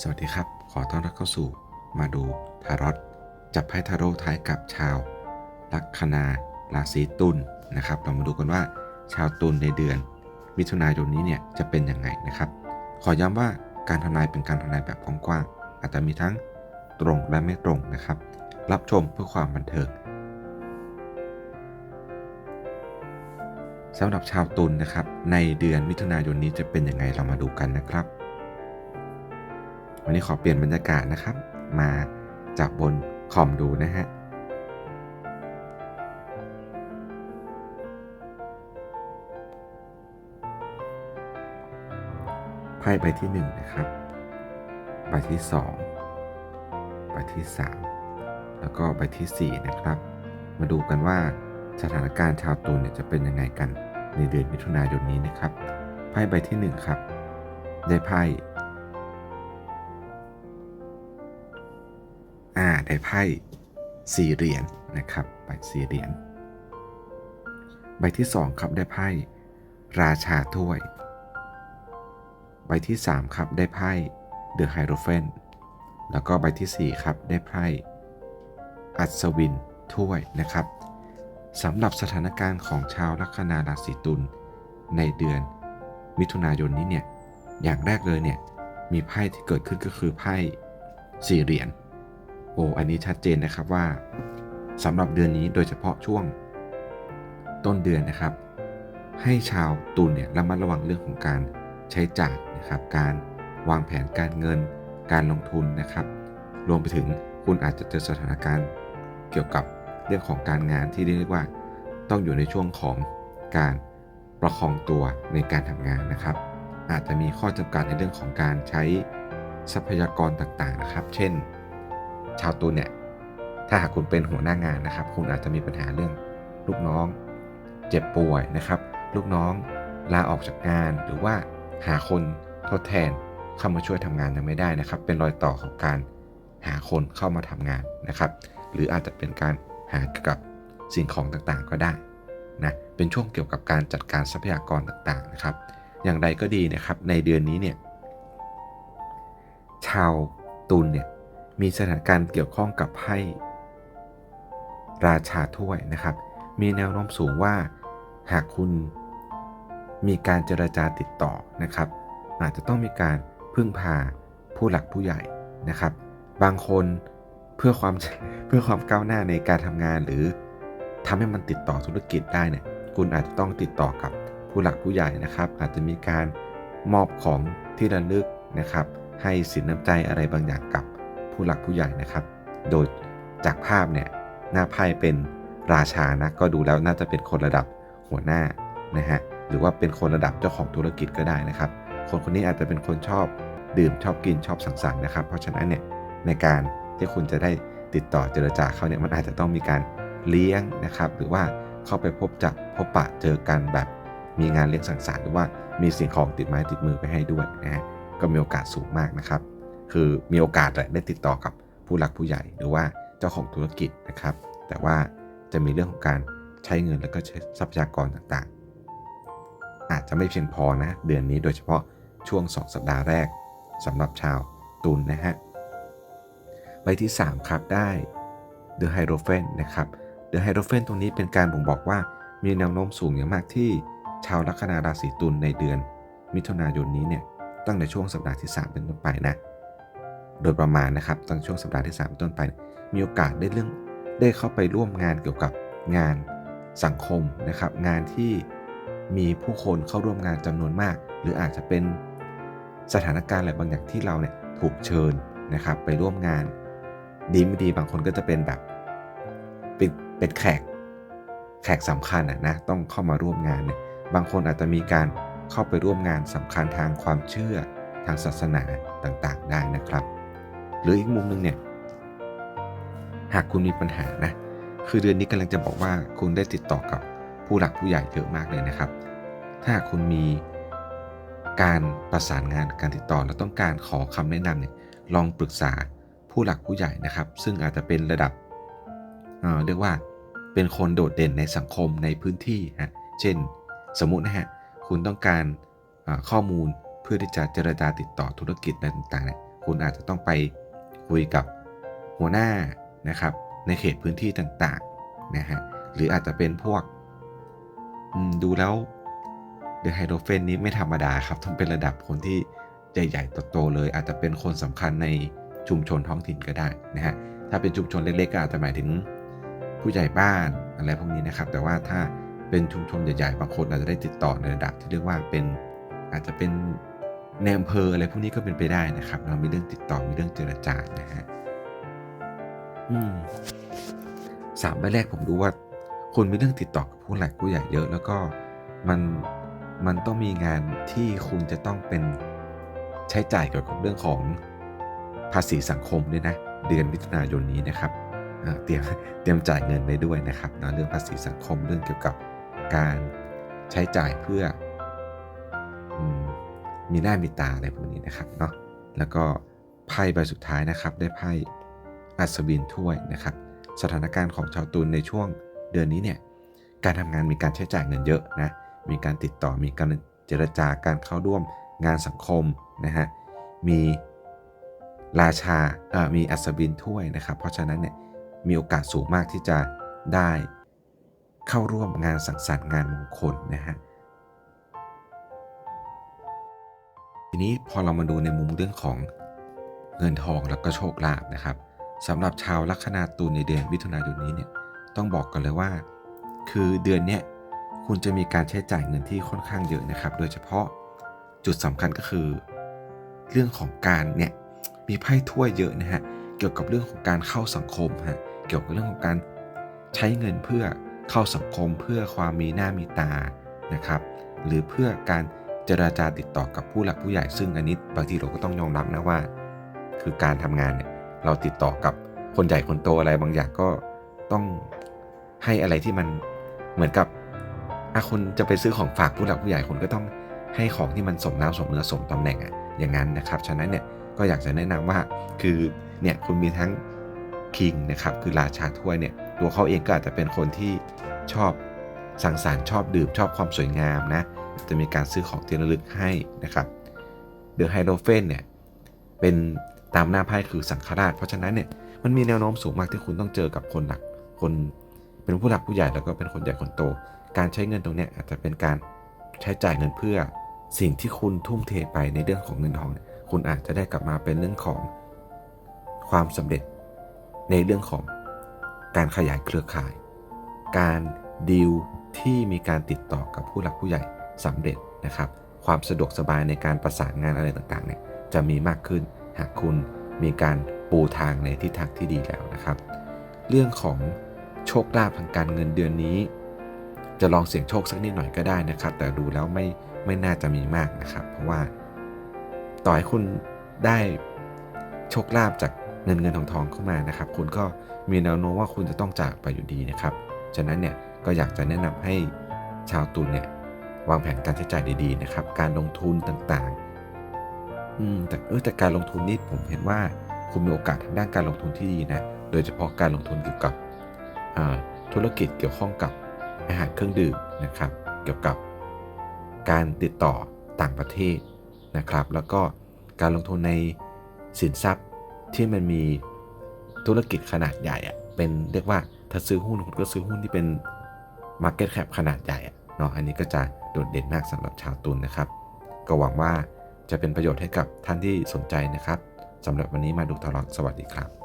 สวัสดีครับ ขอต้อนรับเข้าสู่ มาดูทารอตจับไพ่ทาโร่ท้ายกับชาว ลัคนาราศีตุลนะครับ เรามาดูกันว่า ชาวตุลในเดือน มิถุนายนนี้เนี่ยจะเป็นยังไงนะครับ ขอย้ำว่าการทำนายเป็นการทำนายแบบกว้างๆอาจจะมีทั้งตรงและไม่ตรงนะครับ รับชมเพื่อความบันเทิงสำหรับชาวตุลนะครับ ในเดือนมิถุนายนนี้จะเป็นยังไงเรามาดูกันนะครับ วันนี้ขอเปลี่ยนบรรยากาศนะครับ มาจากบนคอมดูนะฮะไพ่ใบที่1นงนะครับ ใบที่ 2 ใบที่ 3 แล้วก็ใบทีสี่ 4 นะครับ มาดูกันว่าสถานการณ์ชาวตุลเนี่ยจะเป็นยังไงกันในเดือนมิถุนายนนี้นะครับ ไพ่ใบที่ 1 ครับ ได้ไพ่ อ่าได้ไพ่สี่เหรียญนะครับใบสี่เหรียญใบที่สองครับได้ไพ่ราชาถ้วย ใบที่สามครับได้ไพ่เดอะไฮโรเฟนแล้วก็ใบที่สี่ครับได้ไพ่อัศวินถ้วยนะครับสำหรับสถานการณ์ของชาวลัคนาราศีตุลในเดือนมิถุนายนนี้เนี่ยอย่างแรกเลยเนี่ยมีไพ่ที่เกิดขึ้นก็คือไพ่สี่เหรียญ โอ้อันนี้ชัดเจนนะครับว่าสำหรับเดือนนี้โดยเฉพาะช่วง ต้นเดือนนะครับ ให้ชาวตุลเนี่ยระมัดระวังเรื่องของการใช้จ่ายนะครับ การวางแผนการเงิน การลงทุนนะครับ รวมไปถึงคุณอาจจะเจอสถานการณ์เกี่ยวกับเรื่องของการงานที่เรียกว่า ต้องอยู่ในช่วงของการประคองตัวในการทำงานนะครับ อาจจะมีข้อจำกัดในเรื่องของการใช้ทรัพยากรต่างๆนะครับ เช่น ชาวตุลเนี่ยถ้าหากคุณเป็นหัวหน้างานนะครับ คุณอาจจะมีปัญหาเรื่องลูกน้อง เจ็บป่วยนะครับ ลูกน้องลาออกจากงาน หรือว่าหาคนทดแทนเข้ามาช่วยทำงานยังไม่ได้นะครับ เป็นรอยต่อของการหาคนเข้ามาทำงานนะครับ หรืออาจจะเป็นการหาเกี่ยวกับสิ่งของต่างๆก็ได้นะเป็นช่วงเกี่ยวกับการจัดการทรัพยากรต่างๆนะครับ อย่างไรก็ดีนะครับในเดือนนี้เนี่ยชาวตุลเนี่ย มีสถานการณ์เกี่ยวข้องกับไพ่ราชาถ้วยนะครับ มีแนวโน้มสูงว่าหากคุณมีการเจรจาติดต่อนะครับ อาจจะต้องมีการพึ่งพาผู้หลักผู้ใหญ่นะครับ บางคนเพื่อความเพื่อความก้าวหน้าในการทำงานหรือทำให้มันติดต่อธุรกิจได้เนี่ยคุณอาจจะต้องติดต่อกับผู้หลักผู้ใหญ่นะครับ อาจจะมีการมอบของที่ระลึกนะครับ ให้สินน้ำใจอะไรบางอย่างกับ ผู้หลักผู้ใหญ่นะครับ โดยจากภาพเนี่ยหน้าไพ่เป็นราชานะก็ดูแล้วน่าจะเป็นคนระดับหัวหน้านะฮะหรือว่าเป็นคนระดับเจ้าของธุรกิจก็ได้นะครับ คนคนนี้อาจจะเป็นคนชอบดื่มชอบกินชอบสังสรรค์นะครับ เพราะฉะนั้นเนี่ยในการที่คุณจะได้ติดต่อเจรจาเขาเนี่ยมันอาจจะต้องมีการเลี้ยงนะครับ หรือว่าเข้าไปพบจับพบปะเจอกันแบบมีงานเลี้ยงสังสรรค์หรือว่ามีสิ่งของติดไม้ติดมือไปให้ด้วยนะฮะก็มีโอกาสสูงมากนะครับ คือมีโอกาสแหละได้ติดต่อกับผู้หลักผู้ใหญ่หรือว่าเจ้าของธุรกิจนะครับ แต่ว่าจะมีเรื่องของการใช้เงินแล้วก็ใช้ทรัพยากรต่างๆ อาจจะไม่เพียงพอนะ เดือนนี้โดยเฉพาะช่วง 2 สัปดาห์แรกสำหรับชาวตุลนนะฮะใบที่ 3 ครับได้ The h i e r o p h a n t นะครับ The h i e r o p h a n t ตรงนี้เป็นการบ่งบอกว่ามีแนวโน้มสูงอย่างมากที่ชาวลัคนาราศีตุลในเดือน มิถุนายนนี้เนี่ยตั้งแต่ช่วงสัปดาห์ที่ 3 เป็นต้นไปนะ โดยประมาณนะครับตั้งช่วงสัปดาห์ที่ 3 ต้นไป มีโอกาสได้เรื่องได้เข้าไปร่วมงานเกี่ยวกับงานสังคมนะครับ งานที่มีผู้คนเข้าร่วมงานจำนวนมาก หรืออาจจะเป็นสถานการณ์อะไรบางอย่างที่เราเนี่ยถูกเชิญนะครับ ไปร่วมงาน ดีไม่ดีบางคนก็จะเป็นแบบเป็นเป็นแขกแขกสำคัญนะนะต้องเข้ามาร่วมงานเนี่ยบางคนอาจจะมีการเข้าไปร่วมงานสำคัญทางความเชื่อทางศาสนาต่างๆ ได้นะครับ หรืออีกมุมหนึ่งเนี่ย หากคุณมีปัญหานะ คือเดือนนี้กำลังจะบอกว่าคุณได้ติดต่อกับผู้หลักผู้ใหญ่เยอะมากเลยนะครับ ถ้าคุณมีการประสานงานการติดต่อแล้วต้องการขอคำแนะนำเนี่ยลองปรึกษาผู้หลักผู้ใหญ่นะครับ ซึ่งอาจจะเป็นระดับเเรียกว่าเป็นคนโดดเด่นในสังคมในพื้นที่ฮะเช่น สมมุตินะฮะคุณต้องการข้อมูลเพื่อที่จะเจรจาติดต่อธุรกิจอะไรต่างๆเนี่ยคุณอาจจะต้องไป คุยกับหัวหน้านะครับในเขตพื้นที่ต่างๆนะฮะหรืออาจจะเป็นพวกดูแล้วเดอะไฮโดรเฟนนี้ไม่ธรรมดาครับต้องเป็นระดับคนที่ใหญ่ๆโตๆเลย อาจจะเป็นคนสำคัญในชุมชนท้องถิ่นก็ได้นะฮะถ้าเป็นชุมชนเล็กๆก็อาจจะหมายถึงผู้ใหญ่บ้านอะไรพวกนี้นะครับ แต่ว่าถ้าเป็นชุมชนใหญ่ๆบางคนอาจจะได้ติดต่อในระดับที่เรียกว่าเป็นอาจจะเป็น ในอำเภออะไรพวกนี้ก็เป็นไปได้นะครับ เรามีเรื่องติดต่อมีเรื่องเจรจานะฮะอืมสามใบแรกผมดูว่าคุณมีเรื่องติดต่อกับผู้หลักผู้ใหญ่เยอะ แล้วก็มันมันต้องมีงานที่คุณจะต้องเป็นใช้จ่ายเกี่ยวกับเรื่องของภาษีสังคมด้วยนะ เดือนมิถุนายนนี้นะครับอ่าเตรียมเตรียมจ่ายเงินไปด้วยนะครับนะเรื่องภาษีสังคมเรื่องเกี่ยวกับการใช้จ่ายเพื่ออื มีหน้ามีตาอะไรพวกนี้นะครับเนาะแล้วก็ไพ่ใบสุดท้ายนะครับได้ไพ่อัศวินถ้วยนะครับสถานการณ์ของชาวตุลในช่วงเดือนนี้เนี่ยการทำงานมีการใช้จ่ายเงินเยอะนะมีการติดต่อมีการเจรจาการเข้าร่วมงานสังคมนะฮะมีราชาเอ่อมีอัศวินถ้วยนะครับ เพราะฉะนั้นเนี่ยมีโอกาสสูงมากที่จะได้เข้าร่วมงานสังสรรค์งานมงคลนะฮะ ทีนี้พอเรามาดูในมุมเรื่องของเงินทองแล้วก็โชคลาภนะครับสำหรับชาวลัคนาตุลในเดือนมิถุนายนนี้เนี่ยต้องบอกกันเลยว่า คือเดือนเนี้ยคุณจะมีการใช้จ่ายเงินที่ค่อนข้างเยอะนะครับ โดยเฉพาะจุดสำคัญก็คือ เรื่องของการเนี่ยมีไพ่ถ้วยเยอะนะฮะเกี่ยวกับเรื่องของการเข้าสังคมฮะเกี่ยวกับเรื่องของการใช้เงินเพื่อเข้าสังคมเพื่อความมีหน้ามีตานะครับ หรือเพื่อการ เจราจาติดต่อกับผู้หลักผู้ใหญ่ซึ่งอันนี้บางทีเราก็ต้องยอมรับนะว่า คือการทำงานเนี่ยเราติดต่อกับคนใหญ่คนโตอะไรบางอย่างก็ต้องให้อะไรที่มันเหมือนกับอะคุณจะไปซื้อของฝากผู้หลักผู้ใหญ่คุณก็ต้องให้ของที่มันสมน้ำสมเนื้อสมตำแหน่งอะอย่างนั้นนะครับ ฉะนั้นเนี่ยก็อยากจะแนะนำว่าคือเนี่ยคุณมีทั้งคิงนะครับคือราชาถ้วยเนี่ยตัวเขาเองก็อาจจะเป็นคนที่ชอบสังสรรค์ชอบดื่มชอบความสวยงามนะ จะมีการซื้อของที่ระลึกให้นะครับเดอะไฮโดเฟนเนี่ยเป็นตามหน้าไพ่คือสังฆราช เพราะฉะนั้นเนี่ยมันมีแนวโน้มสูงมากที่คุณต้องเจอกับคนหลักคนเป็นผู้หลักผู้ใหญ่แล้วก็เป็นคนใหญ่คนโต การใช้เงินตรงนี้อาจจะเป็นการใช้จ่ายเงินเพื่อสิ่งที่คุณทุ่มเทไปในเรื่องของเงินทอง คุณอาจจะได้กลับมาเป็นเรื่องของความสำเร็จในเรื่องของการขยายเครือข่าย การดีลที่มีการติดต่อกับผู้หลักผู้ใหญ่ สำเร็จนะครับ ความสะดวกสบายในการประสานงานอะไรต่างๆเนี่ยจะมีมากขึ้นหากคุณมีการปูทางในทิศทางที่ดีแล้วนะครับ เรื่องของโชคลาภทางการเงินเดือนนี้ จะลองเสี่ยงโชคสักนิดหน่อยก็ได้นะครับ แต่ดูแล้วไม่ไม่น่าจะมีมากนะครับ เพราะว่า ต่อให้คุณได้โชคลาภจากเงินเงินทองทองเข้ามานะครับ คุณก็มีแนวโน้มว่าคุณจะต้องจากไปอยู่ดีนะครับ ฉะนั้นเนี่ยก็อยากจะแนะนำให้ชาวตุลเนี่ย วางแผนการใช้จ่ายดีๆนะครับ การลงทุนต่างๆ อืมแต่เออแต่การลงทุนนี่ผมเห็นว่าคุณมีโอกาสทางด้านการลงทุนที่ดีนะ โดยเฉพาะการลงทุนเกี่ยวกับธุรกิจเกี่ยวข้องกับอาหารเครื่องดื่มนะครับ เกี่ยวกับการติดต่อต่างประเทศนะครับ แล้วก็การลงทุนในสินทรัพย์ที่มันมีธุรกิจขนาดใหญ่อะเป็นเรียกว่าถ้าซื้อหุ้นคุณก็ซื้อหุ้นที่เป็น Market Cap ขนาดใหญ่อะ เนาะอันนี้ก็จะโดดเด่นมากสำหรับชาวตุลนนะครับ ก็หวังว่าจะเป็นประโยชน์ให้กับท่านที่สนใจนะครับสำหรับวันนี้มาดูตลอดสวัสดีครับ